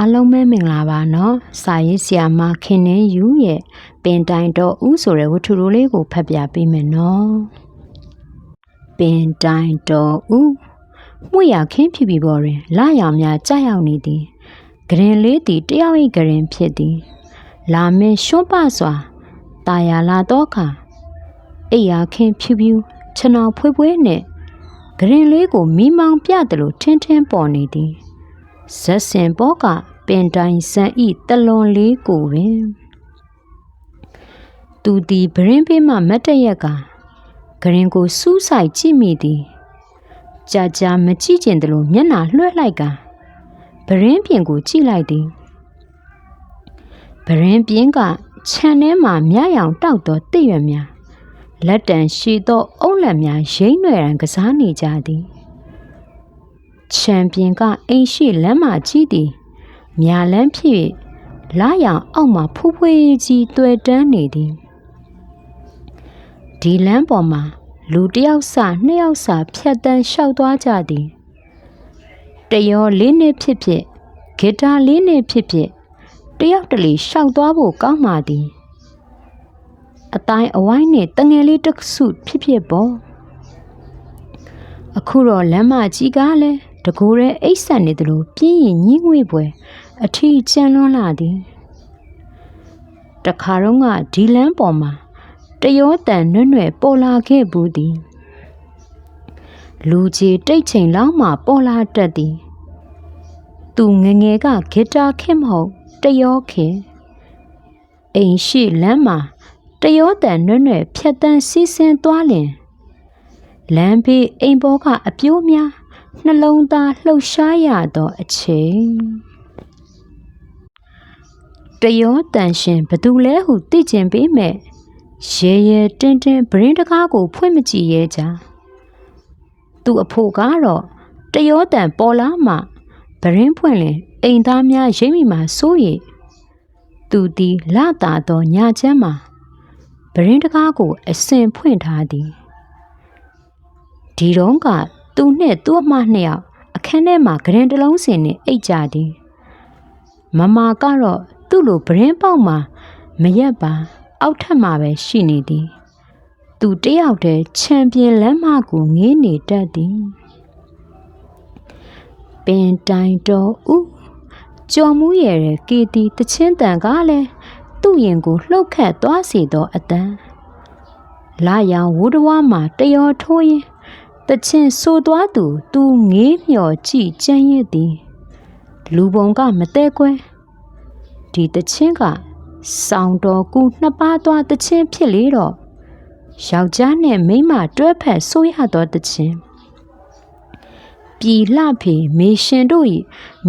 အားလုံးပဲမင်္ဂလာပါနော်စာရေးဆရာမခင်နှင်းယူရဲ့ပင်တိုင်တော်ဥဆိုတဲ့ဝတ္ထုရိုးလေးကိုဖတ်ပြပေးမယ်နော်ပင်တိုင်တော်ဥမှုရခင်းဖြူပြီပေါ်တွင်လရောင်များကြာရောက်နေသည်ဂရင်လေးသည်တယောက်၏ဂရင်ဖြစ်သည် လာမင်းရှွန့်ပစွာတာယာလာတော့ခါအိယာခင်းဖြူဖြူခြံောင်ဖွေးဖွေးနှင့်ဂရင်လေးကိုမိမောင်ပြသလိုထင်းထင်းပေါ်နေသည် ဇက်စင်ဘောကပင်တိုင်ဆန်ဤတလွန်လေးကိုပင်သူသည်ဗရင်ပေးမှမတ်တရက်ကဂရင်ကိုစူးဆိုင်ကြည့်မိသည်ကြာကြာမကြည့်ကျင်တယ်လို့မျက်နှာလွှဲလိုက်ကဗရင်ပြင်ကိုကြည့်လိုက်သည်ဗရင်ပြင်းကခြံထဲမှမြရောင်တောက်သောတည့်ရွက်များလက်တံရှိသောအုံးလက်များရိမ့်နွယ်ရန်ကစားနေကြသည် ချန်ပီယံကအိမ်ရှိလမ်းမကြီးသည်မြာလန်းဖြစ်လာရောင်အောက်မှာဖူးဖွေးကြီးတွေ့တန်းနေသည်ဒီလမ်းပေါ်မှာလူတစ်ယောက်စနှစ်ယောက်စဖြတ်တန်းလျှောက်သွားကြသည်တရောလေးနှစ်ဖြစ်ဖြစ်ဂီတာလေးနှစ်ဖြစ်ဖြစ်တယောက်တလေလျှောက်သွားဖို့ကောင်းပါသည်အတိုင်းအဝိုင်းနဲ့တငယ်လေးတစ်စုဖြစ်ဖြစ်ပေါ့အခုတော့လမ်းမကြီးကားလဲ တကူရဲအိတ်ဆက်နေသလိုပြင်းရင်ညှိငွေ့ပွဲအထီးကျန်လွန်းလာသည်တခါတော့ကဒီလမ်းပေါ်မှာတရောတန်နွဲ့နွဲ့ပေါ်လာခဲ့ဘူးသည်လူကြီးတိတ်ချိန်လောက်မှပေါ်လာတတ်သည်သူငငယ်ကဂီတာခင်မဟုတ်တရောခင်အိမ်ရှိလမ်းမှာတရောတန်နွဲ့နွဲ့ဖြတ်တန်းစီးဆင်းသွားလင်လမ်းဘေးအိမ်ပေါ်ကအပြိုးများ နှလုံးသားလှုပ်ရှားရသောအချိန်တရောတန်ရှင်ဘသူလဲဟုသိကျင်ပေးမဲ့ရဲရဲတင်းတင်းဗရင်တကားကို ဖွင့်မကြည့်ရဲကြသူ့အဖို့ကတော့တရောတန်ပေါ်လာမှဗရင်ဖွင့်လင်အိမ်သားများရိမ့်မိမှစိုးရိမ်သူသည်လာတာသောညာချမ်းမှာဗရင်တကားကို အစင်ဖွင့်ထားသည်ဒီတော့က သူနှင့်သူ့အမနှစ်ယောက်အခန်းထဲမှာဂရင်တလုံးစင်နဲ့အိတ်ကြသည်မမကတော့သူ့လိုဗရင်ပေါက်မှာမရက်ပါ အောက်ထပ်မှာပဲရှိနေသည် သူတယောက်တည်းချန်ပီယံလမ်းမကိုငေးနေတတ်သည်ပင်တိုင်တော်ဦးကြော်မူးရတဲ့ကေတီတချင်းတန်ကလည်းသူ့ရင်ကိုလှုပ်ခတ်သွားစေသောအတန်လာရောင်ဝူတဝါမှာတယောထိုးရင် တချင်းဆိုသွားသူသူငေးမျော်ကြည့်ကြမ်းရစ်သည်လူပုံကမတဲကွဲဒီတချင်းကစောင်းတော်ကူနှစ်ပါးသွားတချင်းဖြစ်လေတော့ယောက်ျားနဲ့မိန်းမတွဲဖက်ဆိုးရသောတချင်းပြည်လှဖေမေရှင်တို့၏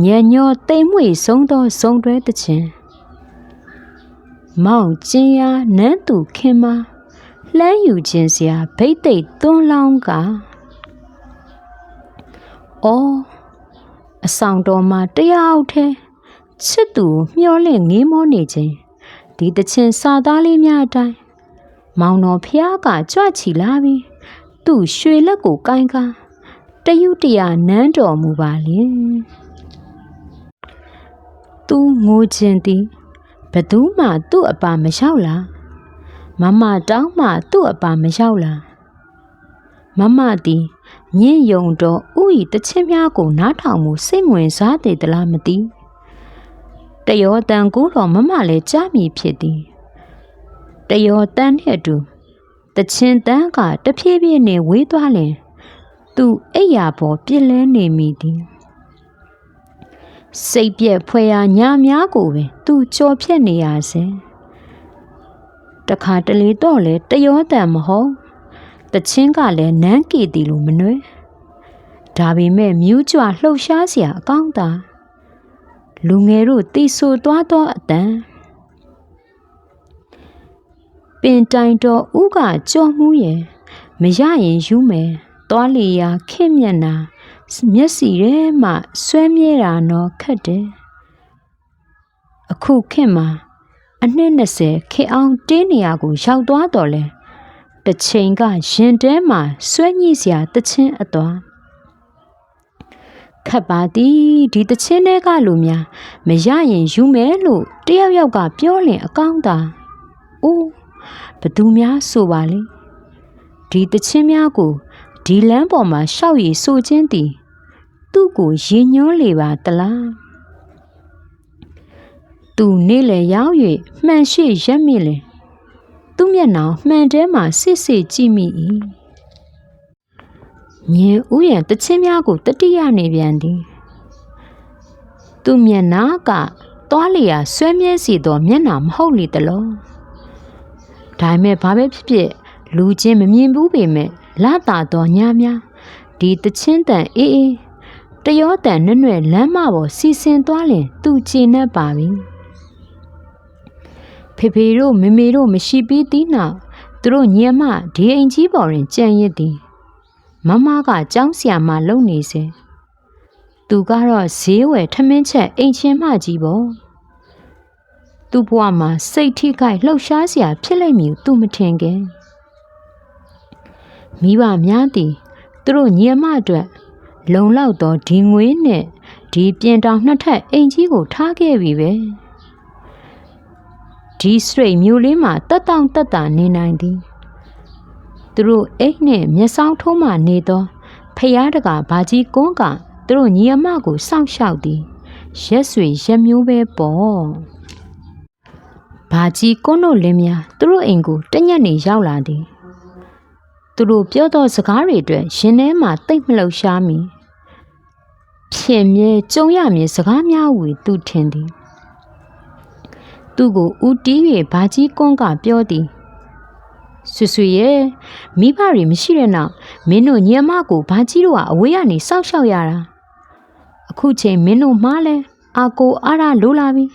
ညံညောတိမ်မွေဆုံးသောဇုံတွဲတချင်းမောင်ကျင်းရနန်းသူခင်မလှမ်းယူခြင်းစရာဗိတ်သိက်သွန်းလောင်းက အော်အဆောင်တော်မှာတယောက်တည်းချစ်သူမျောလင့်ငေးမောနေခြင်းဒီတချင်စာသားလေးများအတိုင်းမောင်တော်ဖျားကကြွချီလာပြီးသူ့ရွှေလက်ကိုကိုင်းကားတယုတရာနန်းတော်မူပါလင်သူငိုခြင်းသည်ဘသူမှသူ့အပါမရောက်လာမမတောင်းမှသူ့အပါမရောက်လာမမသည် ညင်ယုံတော့ဥဤတချင်းများကိုနားထောင်မှုစိတ်ဝင်စားသေးသလားမသိတယောတန်ကိုတော့မမလည်းကြားမိဖြစ်သည်တယောတန်နဲ့အတူတချင်းတန်းကတဖြည်းဖြည်းနဲ့ဝေးသွားလင် သူအိယာပေါ်ပြစ်လဲနေမိသည်စိတ်ပြက်ဖွယ်ရာညာများကိုပင် သူကြော်ဖြတ်နေရစဉ်တခါတလေတော့လေတယောတန်မဟုတ် တချင်းကလည်းနန်းကီတီလိုမနှွဲဒါပေမဲ့မြူးကြွလှုပ်ရှားเสียအကောင်းသာလူငယ်တို့တီဆိုသွားသောအတန်ပင်တိုင်တော်ဥကကြော်မှုရဲ့မရရင်ယူမယ်သွားလီယာခင်မျက်နာမျက်စီထဲမှဆွဲမြဲတာတော့ခက်တယ်အခုခင်မှာအနှစ်20ခေအောင်တင်းနေရကိုရောက်သွားတော့လဲ တစ်ချိန်ကရင်တဲမှာဆွဲညှိစရာတချင်းအသွားခတ်ပါသည်ဒီတချင်းတွေကလူများမရရင်ယူမယ်လို့တယောက်ယောက်ကပြောလင်အကောင်းသာအိုးဘသူများဆိုပါလေဒီတချင်းများကိုဒီလမ်းပေါ်မှာရှောက်ရည်ဆိုခြင်းသည်သူ့ကိုရင်ညွှန်းလေပါတလားသူနေ့လေရောက်၍မှန်ရှိရက်မြင့်လေ သူ့မျက်နှာမှန်တဲမှာစစ်စစ်ကြည့်မိ၏မြင်ဥယျံတချင်းများကိုတတိယနေပြန်သည်သူမျက်နှာကသွားလျာဆွဲမြဲစီသောမျက်နှာမဟုတ်လေတလို့ဒါပေမဲ့ဘာပဲဖြစ်ဖြစ်လူချင်းမမြင်ဘူးပေမဲ့လာတာတော်ညာများဒီတချင်းတန်အေးအေးတရောတန်နွဲ့နွဲ့လမ်းမပေါ်စီစဉ်သွားလင်သူချေနှက်ပါပြီ ဖေဖေတို့မေမေတို့မရှိပြီးတီးနောက်သူတို့ညမဒီအိမ်ကြီးပေါ်တွင်ကြံရစ်သည်မမကကြောင်းဆရာမလုံနေစေသူကတော့ဈေးဝယ်ထမင်းချက်အိမ်ချင်းမကြီးပေါ့သူ့ဘဝမှာစိတ်ထိခိုက်လှုပ်ရှားစရာဖြစ်လိမ့်မည်သူမထင်ခင်မိဘများသည်သူတို့ညီအမအတွက်လုံလောက်သောဒီငွေနဲ့ဒီပြင်တောင်နှစ်ထပ်အိမ်ကြီးကိုထားခဲ့ပြီပဲ ဒီစရိတ်မျိုးလေးမှာတက်တောင့်တက်တာနေနိုင်သည်သူတို့အိတ်နဲ့မျက်စောင်းထိုးမှနေသောဖျားတကာဘာကြီးကွန်းကသူတို့ညီအမကိုစောင့်ရှောက်သည်ရက်ဆွေရက်မျိုးပဲပေါ့ဘာကြီးကွန်းတို့လင်းများသူတို့အိမ်ကိုတညက်နေရောက်လာသည်သူတို့ပြောသောစကားတွေအတွက်ရင်ထဲမှာတိတ်မလှုပ်ရှားမီဖြစ်မြဲကြုံရမည်စကားများဝေသူထင်သည် သူ့ကိုဦးတီး၍ဘာကြီးကွန်းကပြောသည်ဆွဆွရဲ့မိဘတွေမရှိတဲ့နောက်မင်းတို့ညမကိုဘာကြီးတို့ကအဝေးကနေစောက်ရှောက်ရတာအခုချိန်မင်းတို့မှားလဲအာကိုအားရလိုလာပြီ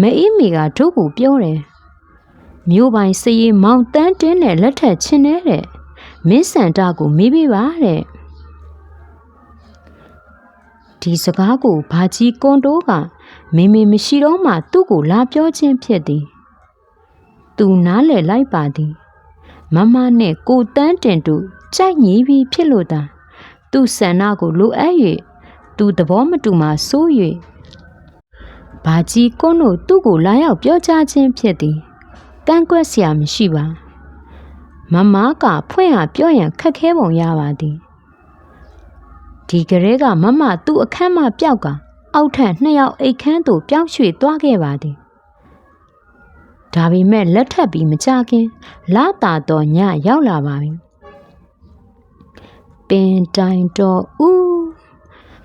မအေးမီကတို့ကိုပြောတယ်မျိုးပိုင်စည်မောင်တန်းတင်းနဲ့လက်ထက်ချင်းနေတဲ့မင်းစန္ဒကိုမေးပေးပါတဲ့ဒီစကားကိုဘာကြီးကွန်တိုးက မေမေမရှိတော့မှသူ့ကိုလာပြောခြင်းဖြစ်သည်သူနားလည်လိုက်ပါသည်မမနဲ့ကိုတန်းတင်တို့ကြိုက်ညီပြီးဖြစ်လို့သာသူ့ဆန္ဒကိုလိုအပ်၍သူသဘောမတူမှဆိုး၍ဘာကြီးကွန်းတို့သူ့ကိုလာရောက်ပြောကြားခြင်းဖြစ်သည်ကန့်ကွက်စရာမရှိပါမမကဖွင့်ဟာပြောရန်ခက်ခဲပုံရပါသည်ဒီကလေးကမမသူ့အခန်းမှပျောက်က အောက်ထပ်နှစ်ယောက်အိတ်ခမ်းသို့ပြောင်းရွှေ့သွားခဲ့ပါသည်ဒါပေမဲ့လက်ထပ်ပြီးမကြခင်လာတာတော့ညရောက်လာပါပြီပင်တိုင်တော်ဦး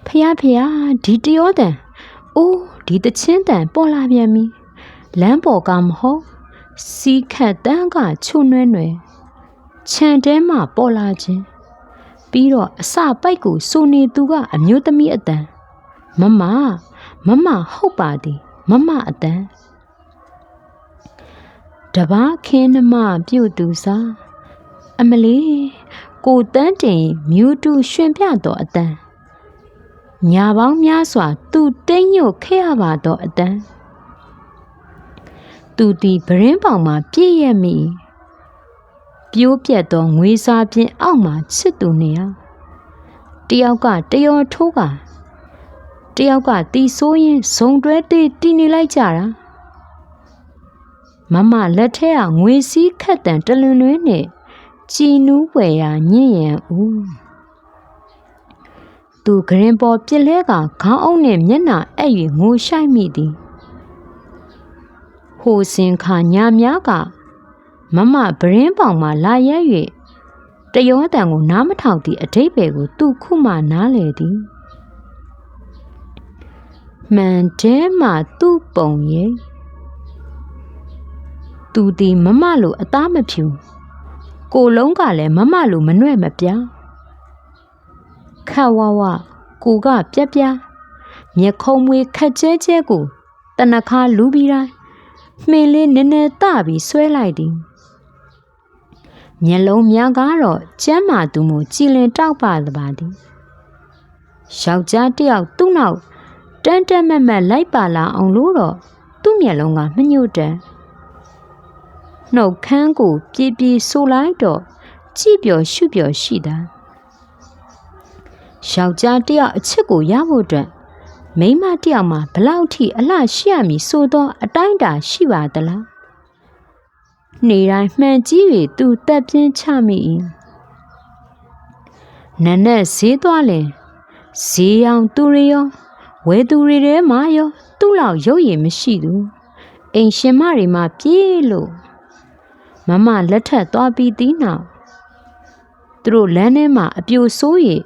ဖះဖះဒီတရောတန်အိုးဒီတချင်းတန်ပေါ်လာပြန်ပြီလမ်းပေါ်ကမဟုတ်စီခတ်တန်းကချုံနှွဲ့နှွဲခြံတဲမှပေါ်လာခြင်းပြီးတော့အစပိုက်ကိုစိုးနေသူကအမျိုးသမီးအတန် မမမမဟုတ်ပါသည်မမအတန်တပားခင်းနှမပြုတ်သူစာအမလီကိုတန်းတင်မြူတူရှင်ပြတော်အတန်ညာပေါင်းများစွာ သူတိတ်ညွတ်ခဲ့ရပါတော့အတန်သူဒီဗရင်ပေါင်မှာပြည့်ရမိပြိုးပြက်သောငွေစာပြင်အောက်မှာချစ်သူနေရတယောက်ကတယောထိုးက တယောက်ကတီဆိုးရင်ဇုံတွဲတေးတီနေလိုက်ကြတာမမလက်ထဲကငွေစည်းခတ်တန်တလွန်လွင်းနဲ့ကြည်နူးွယ်ရာညင်ရန်ဦးသူဂရင်ပေါ်ပြစ်လဲကခေါင်းအုပ်နဲ့မျက်နှာအဲ့၍ငိုရှိုက်မိသည်ဟိုစင်ခါညာများကမမဗရင်ပေါင်မှလာရဲ၍တယောတန်ကိုနားမထောင်သည့်အတိတ်ပဲကိုသူခုမှနားလေသည် မှန်တဲမှသူ့ပုံရဲ့သူဒီမမလိုအသားမဖြူကိုလုံးကလည်းမမလိုမနှဲ့မပြခတ်ဝဝကိုကပြက်ပြမျက်ခုံးမွေးခက်ကျဲကျဲကိုတနခါလူပြီးတိုင်းမှင်လေးနည်းနည်းတပြီးဆွဲလိုက်သည်မျက်လုံးများကတော့ကျမ်းမာသူမို့ကြည်လင်တောက်ပါသပါသည်ယောက်ျားတယောက်သူ့နောက် တန်းတက်မက်မက်လိုက်ပါလာအောင်လို့တော့သူ့မျက်လုံးကမညှို့တန်နှုတ်ခမ်းကိုပြေးပြေးဆိုလိုက်တော့ကြည့်ပျော်ရှုပျော်ရှိတာယောက်ျားတစ်ယောက်အချစ်ကိုရဖို့အတွက်မိန်းမတစ်ယောက်မှာဘလောက်ထိအလှရှိရမည်ဆိုတော့အတိုင်းအတာရှိပါသလားနေတိုင်းမှန်ကြီး၍သူတက်ပြင်းချမိ၏နန်းနဲ့ဈေးသွားလင်ဈေးရောင်သူတွေရော ဝဲသူတွေထဲမှာရောသူ့လောက်ရုပ်ရည်မရှိသူအိမ်ရှင်မတွေမှာပြေးလို့မမလက်ထက်သွားပြီးသည်နောက်သူတို့လမ်းထဲမှာအပြိုဆိုးရည်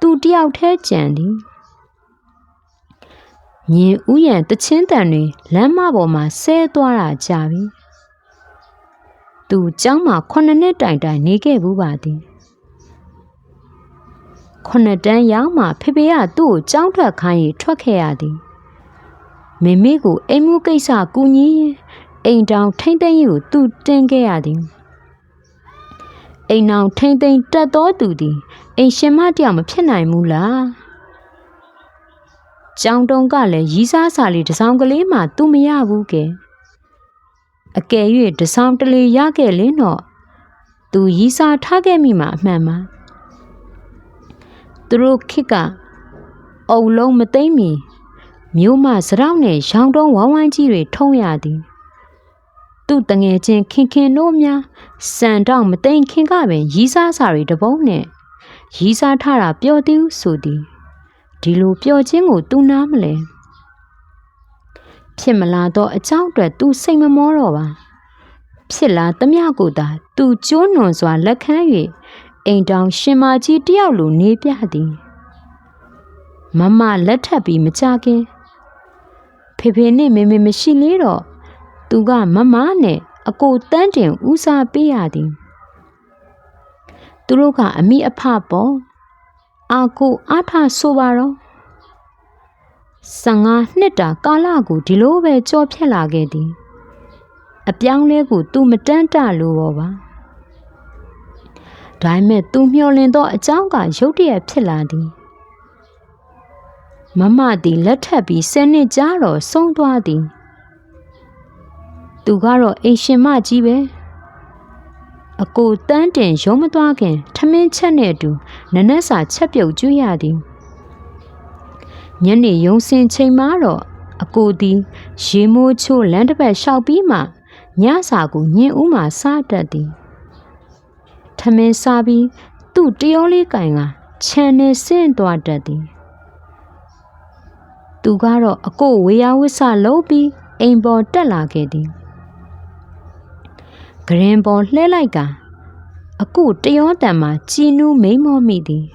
သူတယောက်တည်းကြံသည်မြင်ဥယျံတချင်းတန်တွေလမ်းမပေါ်မှာဆဲသွားတာကြပြီသူကျောင်းမှာခုနှစ်နှစ်တိုင်တိုင်နေခဲ့ဘူးပါသည် ခုနှစ်တန်းရောက်မှဖေဖေကသူ့ကိုကြောင်းထွက်ခိုင်းရင်ထွက်ခဲ့ရသည်မေမေကိုအိမ်မှုကိစ္စကူညီရင်အိမ်တောင်ထိမ့်သိမ့်ကိုသူတင်ခဲ့ရသည်အိမ်အောင်ထိမ့်သိမ့်တက်တော်သူသည်အိမ်ရှင်မတယောက်မဖြစ်နိုင်ဘူးလားကြောင်တုံကလည်းရီးစားစာလေးတစ်စောင်းကလေးမှသူမရဘူးကဲအကယ်၍တစ်စောင်းတလေရခဲ့လင်းတော့သူရီးစားထားခဲ့မိမှာအမှန်ပါ သူတို့ခစ်ကအုံလုံးမသိမ့်မီမြို့မစရောက်နဲ့ရောင်တုံးဝိုင်းဝိုင်းကြီးတွေထုံးရသည်သူ့တငယ်ချင်းခင်ခင်တို့များစံတောင်မသိမ့်ခင်ကပင်ရီးစားစာတွေတပုံးနဲ့ရီးစားထားတာပျော်သည်ဆိုသည်ဒီလိုပျော်ခြင်းကိုသူနားမလဲဖြစ်မလာတော့အကြောင်းအတွက်သူစိတ်မမောတော့ပါဖြစ်လာသမျှကိုသာသူကျိုးနွန်စွာလက်ခံ၍ အိမ်တောင်ရှင်မကြီးတယောက်လိုနေပြသည်မမလက်ထပ်ပြီးမကြခင် ဖေဖေနဲ့မေမေမရှိလေတော့သူကမမနဲ့အကိုတန်းတင်ဦးစားပေးရသည်သူတို့ကအမိအဖပေါ့အာကိုအားထားဆိုပါတော့15နှစ်တာကာလကိုဒီလိုပဲကြော်ဖြတ်လာခဲ့သည် အပြောင်းလဲကိုသူမတန်းတလို့ပေါ့ပါ ဒါပေမဲ့သူမျှော်လင့်သောအကြောင်းကရုတ်တရက်ဖြစ်လာသည်မမသည်လက်ထပ်ပြီးဆယ်နှစ်ကြာတော့ဆုံးသွားသည်သူကတော့အိမ်ရှင်မကြီးပဲအကိုတန်းတင်ရုံးမသွားခင်ထမင်းချက်နဲ့အတူနနက်စာချက်ပြုတ်ကျွေးရသည်ညနေရုံစင်ချိန်မှာတော့အကိုသည်ရေမိုးချိုးလမ်းတစ်ပတ်လျှောက်ပြီးမှညစာကိုညင်ဦးမှစားတတ်သည် ထမင်းစားပြီးသူ့တရောလေးကင်ကခြံနေဆင့်သွားတတ်သည်သူကတော့အကိုဝေယဝစ္စလုံးပြီးအိမ်ပေါ်တက်လာခဲ့သည်ဂရင်ပေါ်လှဲလိုက်ကအခုတယောတန်မှာကြည်နူးမိန်မောမိသည်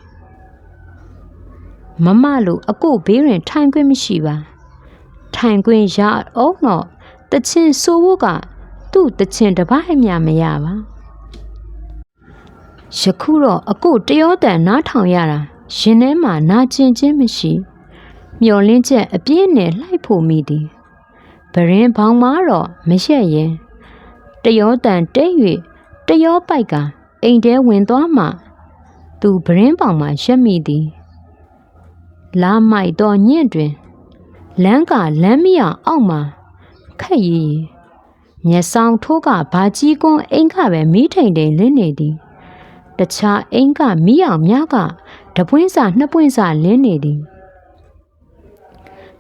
မမလိုအကိုဘေးရင်ထိုင်ခွင့်မရှိပါထိုင်ခွင့်ရအောင်တော့တချင်ဆိုဖို့ကသူ့တချင်တပိုင်းမြမရပါ ယခုတော့အကိုတယောတန်နားထောင်ရတာရင်ထဲမှာနာကျင်ခြင်းမရှိမျောလင်းချက်အပြည့်နဲ့လှိုက်ဖို့မိသည်ဗရင်ဘောင်မာတော့မရက်ရင်တယောတန်တိတ်၍တယောပိုက်ကအိမ်ထဲဝင်သွားမှသူဗရင်ပေါင်မှရက်မိသည်လာမိုက်တော့ညင့်တွင်လမ်းကလမ်းမရအောက်မှာခက်ရည်မျက်စောင်းထိုးကဘာကြီးကွန်းအိမ်ကပဲမိထိန်တိန်လင်းနေသည် တခြားအိမ်ကမိအောင်များကတပွင့်စာနှစ်ပွင့်စာလင်းနေသည်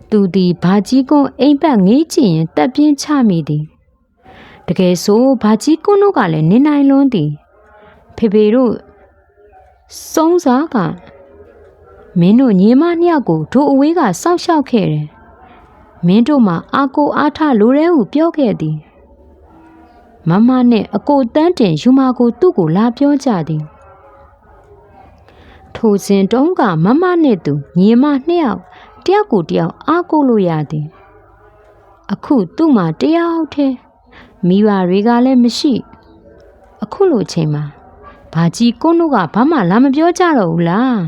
သူသည်ဘာကြီးကွန်းအိမ်ပတ်ငေးချင်ရင်တက်ပြင်းချမိသည်တကယ်ဆိုဘာကြီးကွန်းတို့ကလည်းနေနိုင်လွန်းသည်ဖေဖေတို့စုံးစားကမင်းတို့ညီမနှစ်ယောက်ကိုတို့အဝေးကစောက်ရှောက်ခဲ့တယ်မင်းတို့မှာအာကိုအားထလိုတဲ့ဟုပြောခဲ့သည် မမနဲ့အကိုတန်းတင်ယူမာကိုသူ့ကိုလာပြောကြသည်ထိုစဉ်တုန်းကမမနဲ့သူညီမနှစ်ယောက်တယောက်ကိုတယောက်အားကိုလို့ရသည် အခုသူ့မှာတယောက်တည်းမိဘတွေကလည်းမရှိ အခုလိုချိန်မှာဘာကြီးကိုတို့ကဘာမှလာမပြောကြတော့ဘူးလား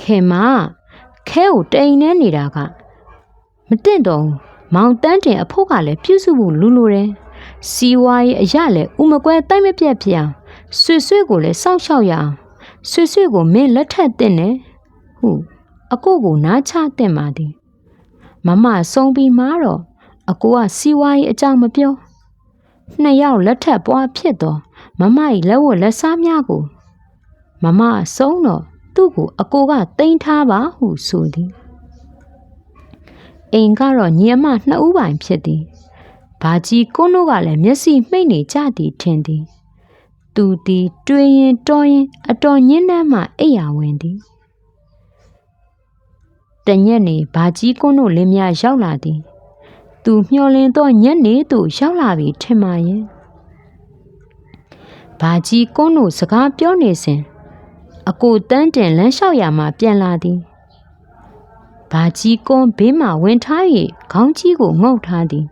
ခင်မခဲကိုတိန်နေနေတာကမတင့်တော့ မောင်တန်းတင်အဖို့ကလည်းပြုစုမှုလူလိုတယ်စီဝါရေးအရလည်းဥမကွဲတိုက်မပြက်ဖြစ်အောင်ဆွေဆွေကိုလည်းစောက်ရှောက်ရအောင်ဆွေဆွေကိုမင်းလက်ထက်တင်တယ်ဟုအကိုကိုနားချတင်ပါသည်မမဆုံးပြီးမှတော့အကိုကစီဝါရေးအကြောင်းမပြောနှစ်ယောက်လက်ထက်ပွားဖြစ်တော့မမ၏လက်ဝတ်လက်စားများကို မမမဆုံးတော့သူ့ကိုအကိုကတိန်ထားပါဟုဆိုသည် အိမ်ကတော့ညီအမနှစ်ဦးပိုင်ဖြစ်သည်ဘာကြီးကုန်းတို့ကလည်းမျက်စိမှိတ်နေကြသည်ထင်သည်သူသည်တွေးရင်တော်ရင်အတော်ညှင်းနှမ်းမှအိပ်ယာဝင်သည်တညက်နေဘာကြီးကုန်းတို့လင်းများရောက်လာသည်သူမျောလင်းသောညက်နေသို့ရောက်လာပြီထင်ပါရဲ့ဘာကြီးကုန်းတို့စကားပြောနေစဉ်အကိုတန်းတင်လမ်းလျှောက်ရမှပြန်လာသည် ဘာကြီးကွန်းဘေးမှဝင်ထား၍ခေါင်းကြီးကိုငုတ်ထားသည်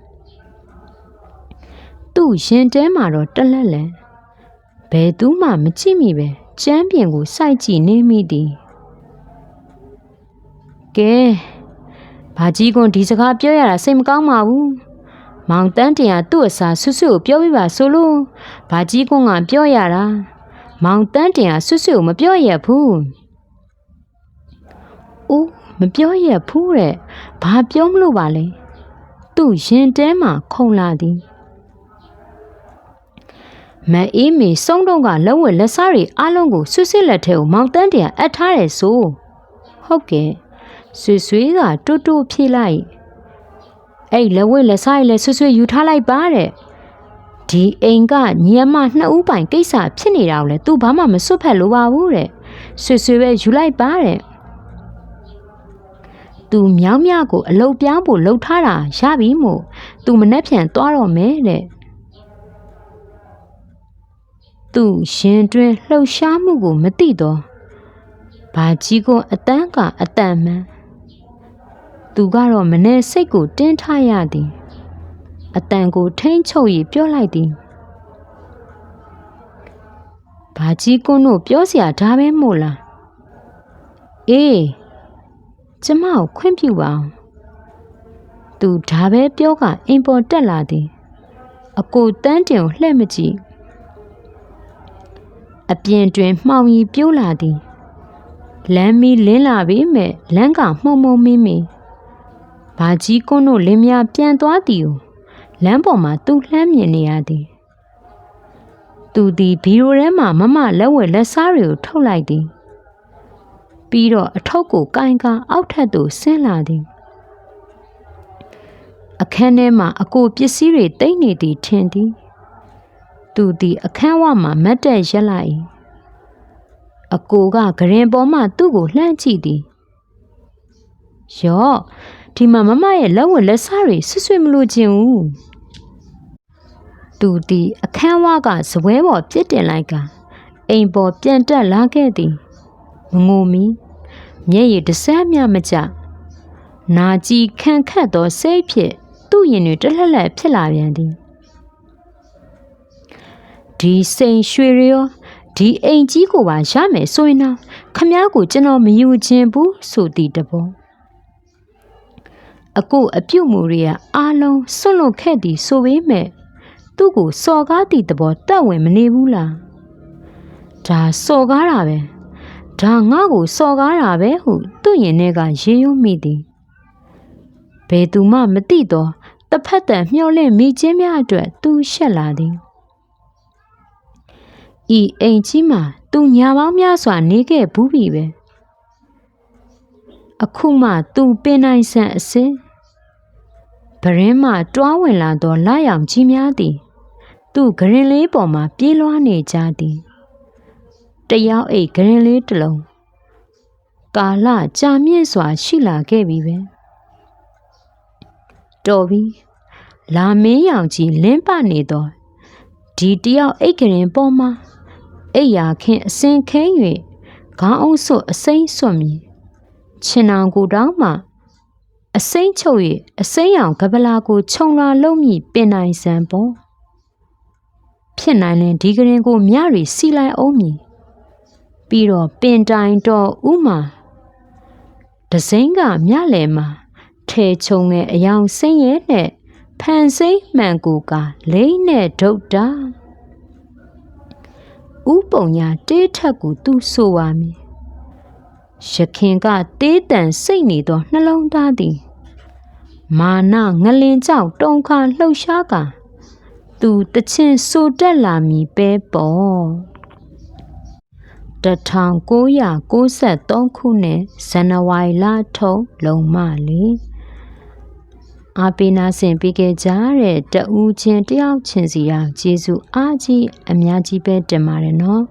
သူ့ရင်တဲမှာတော့တလက်လက်ဘယ်သူမှမကြည့်မိပဲကျမ်းပြင်ကိုစိုက်ကြည့်နေမိသည်ကဲဘာကြီးကွန်းဒီစကားပြောရတာစိတ်မကောင်းပါဘူးမောင်တန်းတင်ကသူ့အစာဆွဆွကိုပြောပြပါဆိုလို့ဘာကြီးကွန်းကပြောရတာမောင်တန်းတင်ကဆွဆွကိုမပြောရဘူးအိုး မပြောရဘူးတဲ့ဘာပြောမလို့ပါလဲသူ့ရင်တဲမှာခုံလာသည်မအေးမီစုံတုံးကလက်ဝဲလက်စားတွေအလုံးကိုဆွဆွလက်ထဲကိုမောင်တန်းတင်အပ်ထားတယ်ဆိုဟုတ်ကဲ့ဆွဆွကတူတူဖြေလိုက်အဲ့လက်ဝဲလက်စားရည်လည်းဆွဆွယူထားလိုက်ပါတဲ့ဒီအိမ်ကညီအမနှစ်ဦးပိုင်ကိစ္စဖြစ်နေတာကိုလေ तू ဘာမှမစွတ်ဖက်လို့ပါဘူးတဲ့ဆွဆွပဲယူလိုက်ပါတဲ့ သူမြောင်းမြကိုအလုတ်ပြောင်းဖို့လှုပ်ထားတာရပြီမို့သူမနှက်ဖြန်သွားတော့မယ်တဲ့သူရှင်တွင်လှုပ်ရှားမှုကိုမသိတော့ဘာကြီးကအတန်းကအတန်မှန်သူကတော့မနဲ့စိတ်ကိုတင်းထားရသည်အတန်ကိုထိမ့်ချုပ်၍ပြောလိုက်သည်ဘာကြီးကွန်းတို့ပြောစရာဒါပဲမို့လားအေး ကျမကိုခွင့်ပြုပါအောင်သူဒါပဲပြောကအိမ်ပေါ်တက်လာသည်အကိုတန်းတင်ကိုလှည့်မကြည့်အပြင်တွင်မှောင်ရီပြိုးလာသည်လမ်းမီလင်းလာပြီမဲ့လမ်းကမှုံမှုံမင်းမင်းဘာကြီးကွန်းတို့လင်းများပြန်သွားသည်ကိုလမ်းပေါ်မှာသူ့လှမ်းမြင်နေရသည်သူသည်ဘီရိုထဲမှမမလက်ဝဲလက်စားတွေကိုထုတ်လိုက်သည် ပြီးတော့အထုပ်ကိုကိုင်ကာအောက်ထပ်သို့ဆင်းလာသည်အခန်းထဲမှာအကိုပစ္စည်းတွေတိတ်နေသည်ထင်သည်သူသည်အခန်းဝမှာမတ်တက်ရက်လိုက်၏အကိုကဂရင်ပေါ်မှသူ့ကိုလှမ်းကြည့်သည်ရော့ဒီမှာမမရဲ့လက်ဝတ်လက်စားတွေဆွဆွမလို့ခြင်းဦးသူသည်အခန်းဝကဇပွဲပေါ်ပြစ်တင်လိုက်ကအိမ်ပေါ်ပြန်တက်လာခဲ့သည် ငိုမီမျက်ရည်တစက်မျှမကျနာကြည်ခန့်ခတ်သောစိတ်ဖြင့်သူ့ရင်တွေတလှက်လှက်ဖြစ်လာပြန်သည်ဒီစိန်ရွှေရောဒီအိမ်ကြီးကိုပါရမယ်ဆိုရင်တော့ခမ ्या ကိုကျွန်တော်မယူခြင်းဘူးဆိုသည်တဘောအကိုအပြုတ်မှုတွေကအားလုံးစွန့်လွတ်ခဲ့သည်ဆိုပေမဲ့သူ့ကိုစော်ကားသည့်တဘောတက်ဝင်မနေဘူးလားဒါစော်ကားတာပဲ ဒါငါ့ကိုစော်ကားတာပဲဟုသူ့ရင်ထဲကရေယုံမိသည်ဘယ်သူမှမသိတော့တစ်ဖက်တန်မျောလင့်မိခြင်းများအတွက်သူရှက်လာသည်ဤအိမ်ကြီးမှာသူညာပေါင်းများစွာနေခဲ့ဘူးပြီပဲအခုမှသူပင်နိုင်ဆန်အစင်းဗရင်မှတွားဝင်လာသောလာရောင်ကြီးများသည် သူ့ဂရင်လေးပေါ်မှာပြေးလွှားနေကြသည် တယောက်အိတ်ဂရင်လေးတစ်လုံးကာလကြာမြင့်စွာရှိလာခဲ့ပြီပဲတော်ပြီလာမင်းရောင်ကြီးလင်းပနေတော့ဒီတယောက်အိတ်ဂရင်ပေါ်မှာအိယာခင်အစင်ခင်း၍ခေါင်းအုပ်စွတ်အစိမ့်စွတ်မြည်ခြင်အောင်ကိုတောင်းမှအစိမ့်ချုပ်၍အစိမ့်အောင်ကပလာကိုခြုံလာလုံးမိပင်နိုင်စံပေါ်ဖြစ်နိုင်ရင်ဒီကရင်ကိုမြရီစီလိုက်အောင်မည် ပြီးတော့ပင်တိုင်တော်ဥမာဒစိမ့်ကမြလဲမှာထဲချုံတဲ့အယောင်စိမ့်ရဲ့နဲ့ဖန်စိမ့်မှန်ကိုကလိမ့်နဲ့ဒုတ်တာဥပုံညာတေးထက်ကိုသူဆိုပါမည်ရခင်ကတေးတန်စိတ်နေသောနှလုံးသားသည်မာနငလင်ကြောက်တုံခါလှုပ်ရှားကသူတချင်းဆိုတက်လာမည်ပဲပေါ့ 1993ခုနှစ်ဇန်နဝါရီလထုတ်လုံမလေးအပိနာဆင်ပြီးခဲ့ကြတဲ့တဦးချင်းတယောက်ချင်းစီရာကျေးဇူးအားကြီးအများကြီးပဲတင်ပါတယ်နော်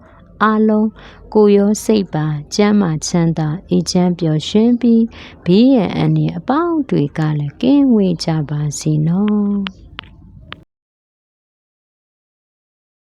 အားလုံးကိုရောစိတ်ပါကျမ်းမာချမ်းသာအေးချမ်းပျော်ရွှင်ပြီးဘေးရန်အန္တရာယ်အပေါင်းတွေကလည်းကင်းဝေးကြပါစေနော်